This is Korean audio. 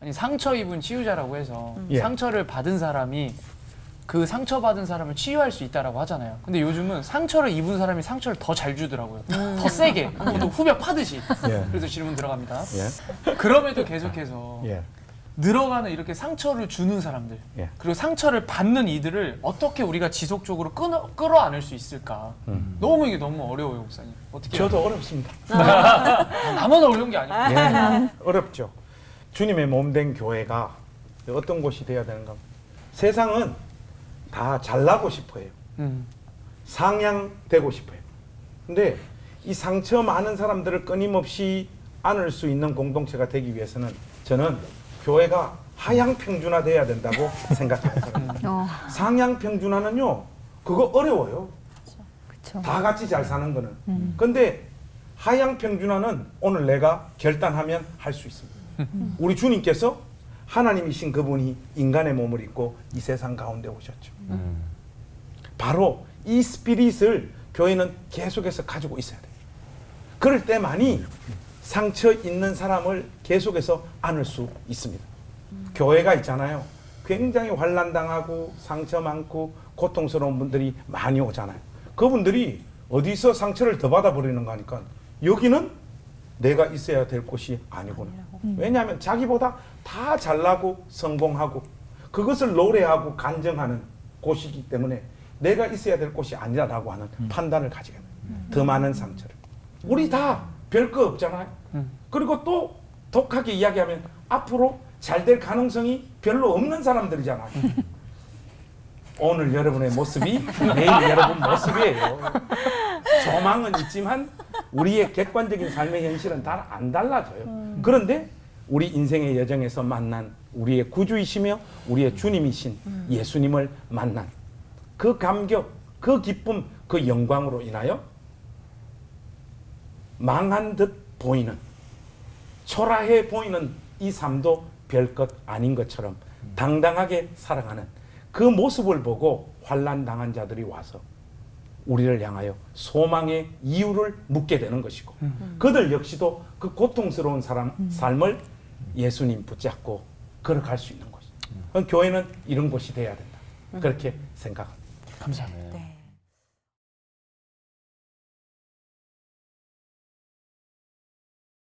아니 상처 입은 치유자라고 해서 예. 상처를 받은 사람이 그 상처 받은 사람을 치유할 수 있다라고 하잖아요. 근데 요즘은 상처를 입은 사람이 상처를 더 잘 주더라고요. 더 세게, 또 후벼 파듯이. 예. 그래서 질문 들어갑니다. 예. 그럼에도 계속해서 예. 늘어가는 이렇게 상처를 주는 사람들 예. 그리고 상처를 받는 이들을 어떻게 우리가 지속적으로 끊어, 끌어안을 수 있을까 너무 이게 너무 어려워요 목사님 어떻게 음. 저도 어렵습니다. 나만 어려운 게 아니고 예. 어렵죠. 주님의 몸 된 교회가 어떤 곳이 되어야 되는가? 세상은 다 잘나고 싶어요. 음. 상향되고 싶어요. 근데 이 상처 많은 사람들을 끊임없이 안을 수 있는 공동체가 되기 위해서는 저는 교회가 하향 평준화 돼야 된다고 생각하는 사람입니다. 어, 상향 평준화는요, 그거 어려워요. 그쵸. 다 같이 잘 사는 거는. 근데 하향 평준화는 오늘 내가 결단하면 할 수 있습니다. 우리 주님께서 하나님이신 그분이 인간의 몸을 입고 이 세상 가운데 오셨죠. 바로 이 스피릿을 교회는 계속해서 가지고 있어야 돼요. 그럴 때만이 상처 있는 사람을 계속해서 안을 수 있습니다. 교회가 있잖아요. 굉장히 환란당하고 상처 많고 고통스러운 분들이 많이 오잖아요. 그분들이 어디서 상처를 더 받아버리는가 하니까 여기는 내가 있어야 될 곳이 아니구나. 왜냐하면 자기보다 다 잘나고 성공하고 그것을 노래하고 간증하는 곳이기 때문에 내가 있어야 될 곳이 아니라고 하는 판단을 가지게 돼요. 더 많은 상처를. 우리 다 별 거 없잖아요. 그리고 또 독하게 이야기하면 앞으로 잘 될 가능성이 별로 없는 사람들이잖아요. 오늘 여러분의 모습이 내일 여러분 모습이에요. 조망은 있지만 우리의 객관적인 삶의 현실은 다 안 달라져요. 그런데 우리 인생의 여정에서 만난 우리의 구주이시며 우리의 주님이신 예수님을 만난 그 감격, 그 기쁨, 그 영광으로 인하여 망한 듯 보이는 초라해 보이는 이 삶도 별것 아닌 것처럼 당당하게 살아가는 그 모습을 보고 환란 당한 자들이 와서 우리를 향하여 소망의 이유를 묻게 되는 것이고 그들 역시도 그 고통스러운 사람 삶을 예수님 붙잡고 걸어갈 수 있는 것이죠. 그럼 교회는 이런 곳이 돼야 된다. 그렇게 생각합니다. 감사합니다 네.